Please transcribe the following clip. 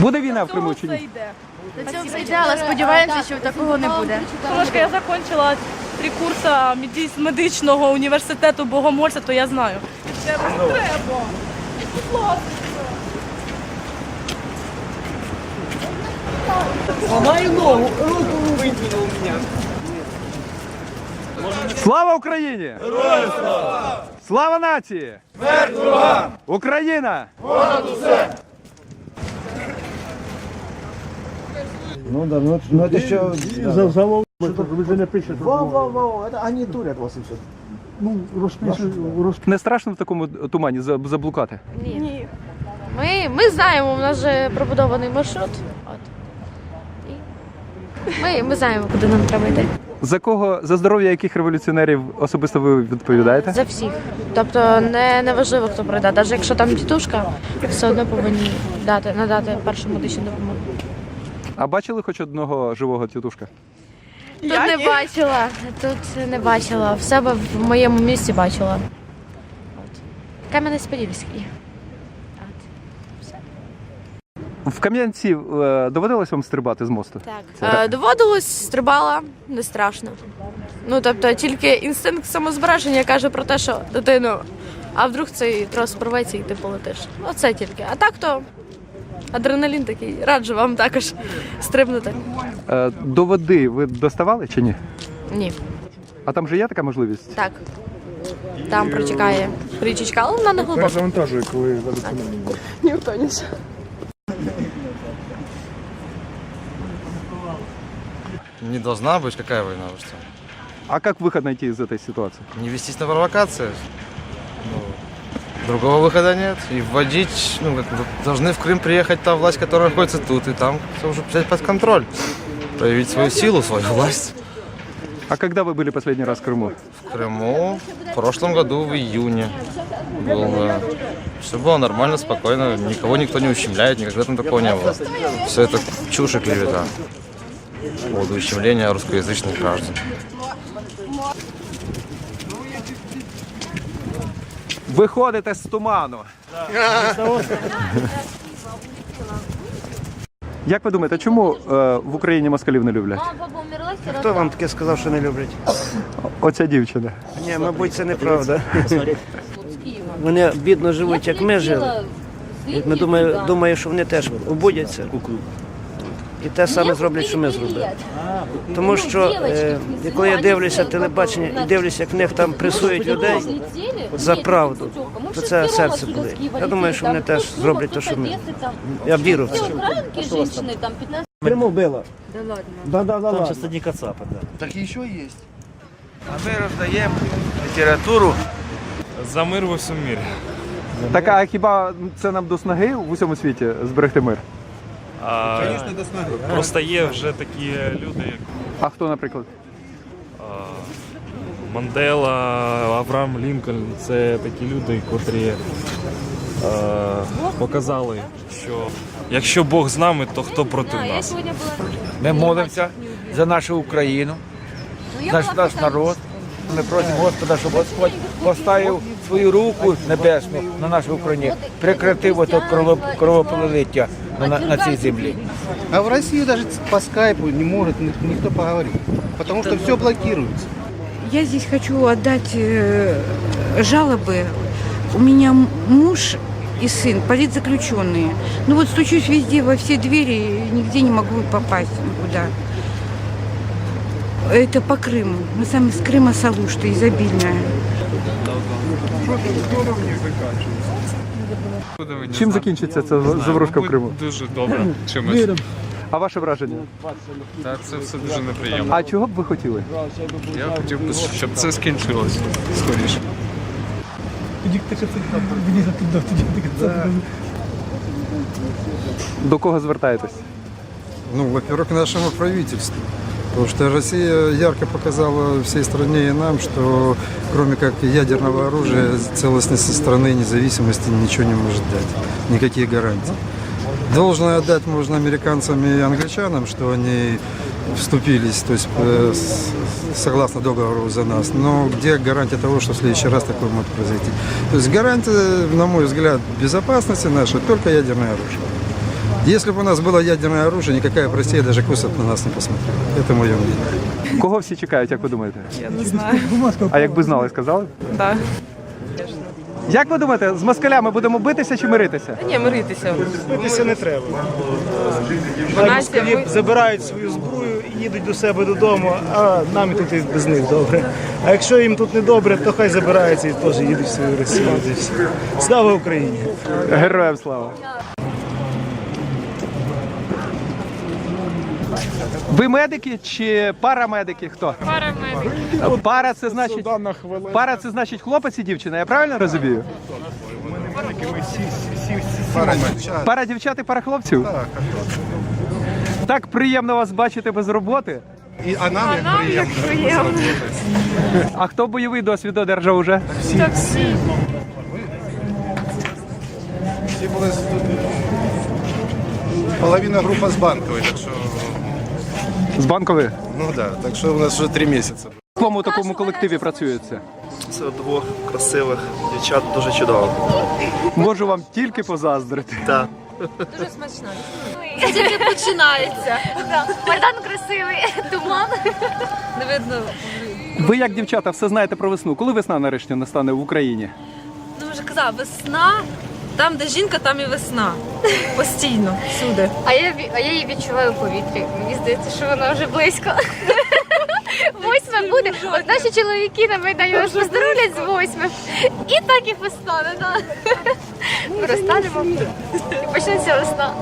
Буде війна в Криму чи ні? До цього все йде, але сподіваємося, що такого не буде. Трошки я закінчила три курси медичного університету Богомольця, то я знаю. Треба, треба. Будь ласка. Слава Україні! Героям слава! Слава нації! Смерть ворогам! Україна! Ну да, ну, ну это еще... За залог, ви же не пишете. Вау, вау, вау, это они турят вас и все. Ну, розпишуть, розпишуть. Не страшно в такому тумані за- заблукати? Ні. Ми, ми знаємо, у нас же пробудований маршрут. От. І ми, ми знаємо, куди нам треба йти. За кого за здоров'я яких революціонерів особисто ви відповідаєте? За всіх. Тобто не, не важливо, хто прийде. Навіть якщо там тітушка, все одно повинні дати, надати першу медичну допомогу. А бачили хоч одного живого тітушка? Тут не бачила, тут не бачила. В себе в моєму місці бачила. От. Кам'янець-Подільський. В Кам'янці е, доводилось вам стрибати з мосту? Так. Е, доводилось, стрибала, не страшно. Ну, тобто, тільки інстинкт самозбереження каже про те, що дитину, а вдруг цей трос порветься і ти полетиш. Оце тільки. А так то адреналін такий. Раджу вам також стрибнути. Е, До води ви доставали чи ні? Ні, А там же є така можливість? так. Там протікає річечка, але вона не глибока. Завантажує, коли ведеться. Не должна быть. Какая война? Вы что? А як виход знайти из этой ситуации? Не вестись на провокации? Другого выхода нет. И вводить, ну, как бы, должны в Крым приехать та власть, которая находится тут, и там все уже взять под контроль. Проявить свою силу, свою власть. А когда вы были последний раз в Крыму? В Крыму в прошлом году в июне был. Все было нормально, спокойно, никого никто не ущемляет, никогда там такого не было. Все это чушь и клевета. По поводу ущемления русскоязычных граждан. Виходите з туману. Як ви думаєте, чому е, в Україні москалів не люблять? Хто вам таке сказав, що не люблять? Оця дівчина. Ні, мабуть, це неправда. Вони бідно живуть, як ми жили. Ми думаю, думаю, що вони теж обудяться. І те саме зроблять, що ми зробили. Тому що е, коли я дивлюся телебачення і дивлюся, як в них там пресують людей за правду, то це серце болить. Я думаю, що вони теж зроблять те, що ми. Я вірю в це. там 15 Криму було. Да, да, да, да. Так еще есть. А мы раздаем литературу. За мир во всьому мірі. Так а хіба це нам до снаги в усьому світі зберегти мир? А, просто є вже такі люди, як А хто, наприклад? а, Мандела, Авраам Лінкольн. Це такі люди, котрі а, показали, що якщо Бог з нами, то хто проти нас? Ми молимося за нашу Україну, за наш народ. Ми просимо Господа, щоб Господь поставив свою руку небесну на нашу Україну, прекратив ото крово- кровопролиття на, на, на цій землі. А в России даже по скайпу не может ни- никто поговорить, потому что все блокируется. Я здесь хочу отдать э, жалобы. У меня муж и сын политзаключенные. Ну вот стучусь везде, во все двери, и нигде не могу попасть никуда. Это по Крыму. Мы сами с Крыма Салушта, изобильная. Чим закінчиться ця заворушка в Криму? Дуже добре. Чимось. А ваше враження? Та це все дуже неприємно. А чого б ви хотіли? Я хотів би, щоб це скінчилось скоріше. До кого звертаєтесь? Ну, во-первых, к нашему правительству. Потому что Россия ярко показала всей стране и нам, что кроме как ядерного оружия, целостности страны, независимости ничего не может дать. Никакие гарантии. Должное отдать можно американцам и англичанам, что они вступились, то есть э, согласно договору за нас. Но где гарантия того, что в следующий раз такое может произойти? То есть гарантия, на мой взгляд, безопасности нашей только ядерное оружие. Если бы у нас было ядерное оружие, никакая бы Россия даже косо на нас не посмотрела. Это мое мнение. Кого всі чекають, як ви думаєте? Я не знаю. А якби знали, сказали? б? Да. Як ви думаєте, з москалями будемо битися чи миритися? Ні, миритися. Битися не треба. Нація, ми- забирають свою зброю і їдуть до себе додому, а нам і тут і без них добре. А якщо їм тут не добре, то хай забираються і теж їдуть в свою Росію. От і все. Слава Україні! Героям слава. Ви медики чи парамедики? Хто? Парамедики. Пара це значить пара це значить хлопець і дівчина. Я правильно розумію? Пара дівчат і пара хлопців? Так. Так приємно вас бачити без роботи. І, а нам як приємно. А хто бойовий досвід одержав уже? Всі були половина група з банкової, так що З банкової? ну да, так що у нас вже три місяці. В якому такому колективі працюється? Це двох красивих дівчат дуже чудово. Можу вам тільки позаздрити. Так. Це тільки починається. Майдан красивий, туман. Не видно. Ви як дівчата все знаєте про весну. Коли весна нарешті настане в Україні? Ну, вже казав, весна. Там, де жінка, там і весна. Постійно, всюди. А я, ві- а я її відчуваю у повітрі. Мені здається, що вона вже близько. Восьме буде. От наші чоловіки на Майдані нас поздоровлять з восьми. І так і постане. Да. Ми розстанемо. І почнеться весна.